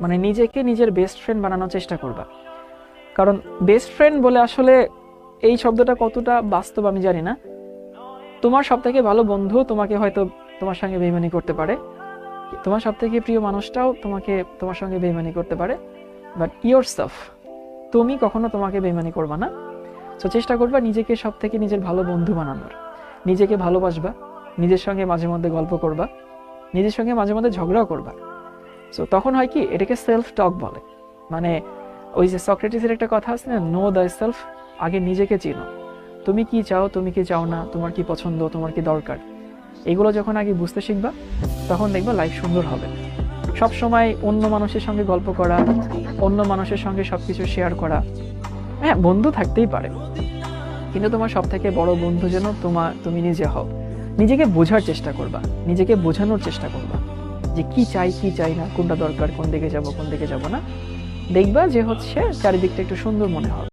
মানে নিজেকে নিজের বেস্ট ফ্রেন্ড বানানোর চেষ্টা করবা। কারণ বেস্ট ফ্রেন্ড বলে আসলে এই শব্দটা কতটা বাস্তব আমি জানি না। তোমার সব থেকে ভালো বন্ধু তোমাকে হয়তো তোমার সঙ্গে বেইমানি করতে পারে। তোমার সব থেকে প্রিয় মানুষটাও তোমাকে তোমার সঙ্গে বেইমানি করতে পারে। বাট ইয়োর সেলফ তুমি কখনো তোমাকে বেইমানি করবা না। তো চেষ্টা করবা নিজেকে সব থেকে নিজের ভালো বন্ধু বানানোর। নিজেকে ভালোবাসবা, নিজের সঙ্গে মাঝে মধ্যে গল্প করবা, নিজের সঙ্গে মাঝে মধ্যে ঝগড়াও করবা। সো তখন হয় কি, এটাকে সেলফ টক বলে। মানে ওই যে সক্রেটিসের একটা কথা আছে না নো দ্য সেলফ আগে নিজেকে চিনো। তুমি কি চাও, তুমি কি চাও না, তোমার কি পছন্দ, তোমার কি দরকার? এগুলো যখন আগে বুঝতে শিখবা, তখন দেখবা লাইফ সুন্দর হবে। সব সময় অন্য মানুষের সঙ্গে গল্প করা, অন্য মানুষের সঙ্গে সবকিছু শেয়ার করা হ্যাঁ বন্ধু থাকতেই পারে। কিন্তু তোমার সব থেকে বড় বন্ধু যেন তোমার তুমি নিজে হও। নিজেকে বোঝার চেষ্টা করবা, নিজেকে বোঝানোর চেষ্টা করবা। যে কি চাই কি চাই না, কোনটা দরকার, কোন দিকে যাব, কোন দিকে যাব না, দেখবা যে হচ্ছে চারিদিকটা একটু সুন্দর মনে হবে।